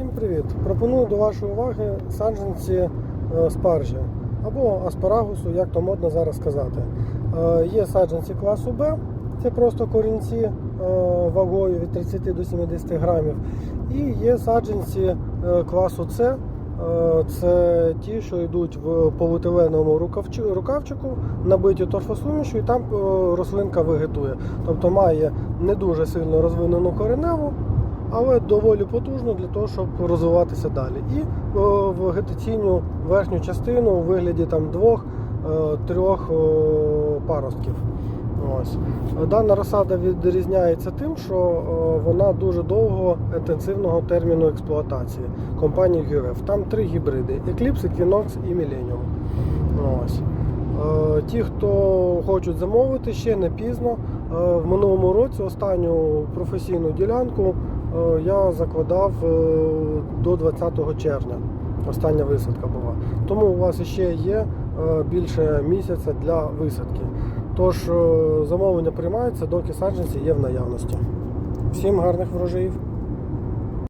Всім привіт! Пропоную до вашої уваги саджанці е, спаржі або аспарагусу, як то модно зараз сказати. Е, Є саджанці класу Б, це просто корінці е, вагою від 30 до 70 грамів. І є саджанці класу С, це ті, що йдуть в поліетиленовому рукавчику, набиті торфосумішю, і там рослинка вегетує. Тобто має не дуже сильно розвинену кореневу, але доволі потужно для того, щоб розвиватися далі. І е, вегетаційну верхню частину у вигляді там двох-трьох паростків. Ось. Дана розсада відрізняється тим, що е, вона дуже довго інтенсивного терміну експлуатації компанії QRF. Там три гібриди: Eclipse, Equinox і Millennium. Ось. Е, Ті, хто хочуть замовити, ще не пізно. Е, В минулому році останню професійну ділянку е, я закладав е, до 20 червня. Остання висадка була. Тому у вас ще є е, більше місяця для висадки. Тож е, замовлення приймаються, доки саджанці є в наявності. Всім гарних врожаїв!